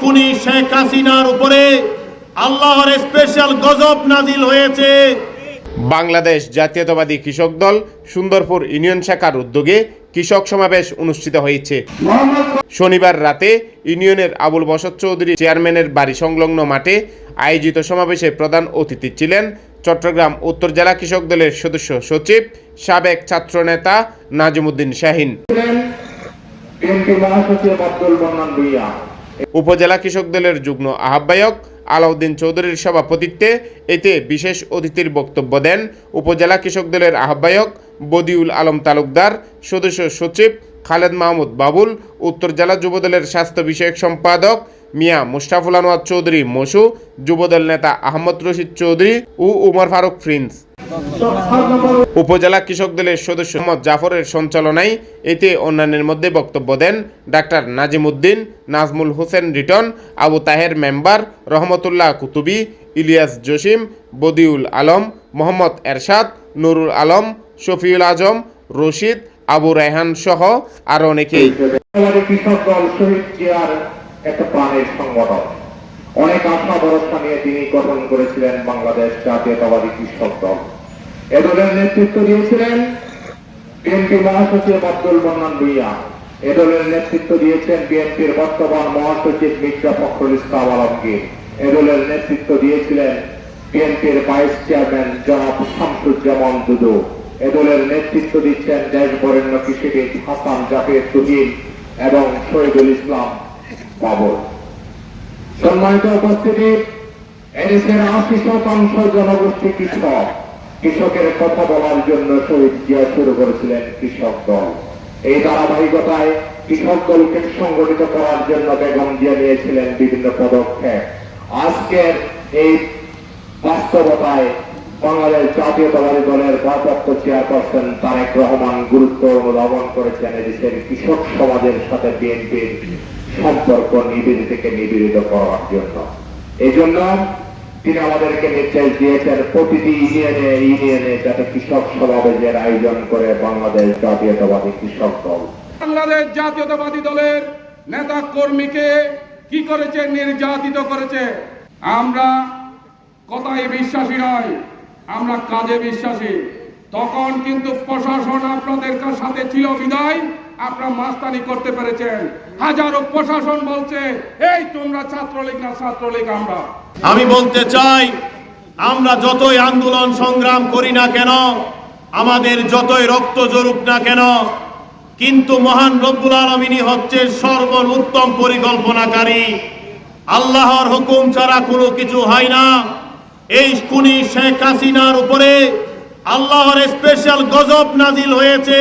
খুনি শেখ হাসিনার উপরে আল্লাহর স্পেশাল গজব নাজিল হয়েছে। বাংলাদেশ জাতীয়তাবাদী কৃষক দল সুন্দরপুর ইউনিয়ন শাখার উদ্যোগে কৃষক সমাবেশ অনুষ্ঠিত হয়েছে। শনিবার রাতে ইউনিয়নের আবুল বসত চৌধুরী চেয়ারম্যানের বাড়ি সংলগ্ন মাঠে আয়োজিত সমাবেশে প্রধান অতিথি ছিলেন চট্টগ্রাম উত্তর জেলা কৃষক দলের সদস্য সচিব সাবেক ছাত্রনেতা নাজিমুদ্দিন শাহিন। উপজেলা কৃষক দলের যুগ্ম আহ্বায়ক আলাউদ্দিন চৌধুরীর সভাপতিত্বে এতে বিশেষ অতিথির বক্তব্য দেন উপজেলা কৃষক দলের আহ্বায়ক বদিউল আলম তালুকদার, সদস্য সচিব খালেদ মাহমুদ বাবুল, উত্তর জেলা যুবদলের স্বাস্থ্য বিষয়ক সম্পাদক মিয়া মুস্তাফুল আনোয়ার চৌধুরী মসু, যুবদল নেতা আহমদ রশিদ চৌধুরী ও উমর ফারুক প্রিন্স উপজেলা কৃষক দলের সদস্য মোহাম্মদ জাফরের সঞ্চালনায় এতে অন্যান্যের মধ্যে বক্তব্য দেন ডাক্তার নাজিম উদ্দিন, নাজমুল হোসেন রিটন, আবু তাহের মেম্বার রহমতুল্লাহ কুতুবি, ইলিয়াস জসিম, বদিউল আলম, মোহাম্মদ এরশাদ, নুরুল আলম, শফিউল আজম, রশিদ, আবু রায়হান সহ আরও অনেকেই। অনেক আশা ভরসা নিয়ে তিনি গঠন করেছিলেন বাংলাদেশ জাতীয়তাবাদী কৃষক দল। এ দলের নেতৃত্ব দিয়েছিলেন বিএনপি মহাসচিব আব্দুল মন্নান ভুইয়া। এ দলের নেতৃত্ব দিয়েছেন বিএনপির বর্তমান মহাসচিব মির্জা ফখরুল ইসলাম আলমগীর। এ দলের নেতৃত্ব দিয়েছিলেন বিএনপির ভাইস চেয়ারম্যান জনাব শামসুজ্জামান দুদু। এ দলের নেতৃত্ব দিচ্ছেন দেশ বরেণ্য কৃষিবিদ হাসান জাফের তুহিন এবং শহীদুল ইসলাম বাবর। সম্মানিত উপস্থিতি, এদেশের আশি শতাংশ জনগোষ্ঠী কৃষক। কৃষকের কথা বলার জন্য শহীদ জিয়া শুরু করেছিলেন কৃষক দল। এই ধারাবাহিকতায় কৃষক দলকে সংগঠিত করার জন্য বেগম জিয়া নিয়েছিলেন বিভিন্ন পদক্ষেপ। আজকের এই বাস্তবতায় বাংলাদেশ জাতীয়তাবাদী দলের ভারপ্রাপ্ত চেয়ারপারসন তারেক রহমান গুরুত্ব অনুধাবন করেছেন এদেশের কৃষক সমাজের সাথে বিএনপির সম্পর্ক নিবিড় থেকে নিবিড়িত করার জন্য। এই জন্য তিনি আমাদেরকে নির্দেশ দিয়েছেন, প্রতিটি ইউনিয়নে ইউনিয়নে যাতে কৃষক সমাবেশের আয়োজন করে বাংলাদেশ জাতীয়তাবাদী কৃষক দল। বাংলাদেশ জাতীয়তাবাদী দলের নেতা কর্মীকে কি করেছে, নির্যাতিত করেছে? আমরা কথায় বিশ্বাসী নয় আমরা কাজে বিশ্বাসী। তখন কিন্তু প্রশাসন আপনাদের সাথে ছিল বিদায়? আপনারা মাস্তানি করতে পেরেছেন। হাজারো প্রশাসন বলছে, এই তোমরা ছাত্রলীগ না ছাত্রলীগ আমরা। আমি বলতে চাই, আমরা যতই আন্দোলন সংগ্রাম করি না কেন, আমাদের যতই রক্ত জরুক না কেন, কিন্তু মহান রব্বুল আলমিনী হচ্ছে সর্বোত্তম পরিকল্পনাকারী। আল্লাহর হুকুম ছাড়া কোনো কিছু হয় না। এই খুনি শেখ হাসিনার উপরে আল্লাহর স্পেশাল গজব নাজিল হয়েছে।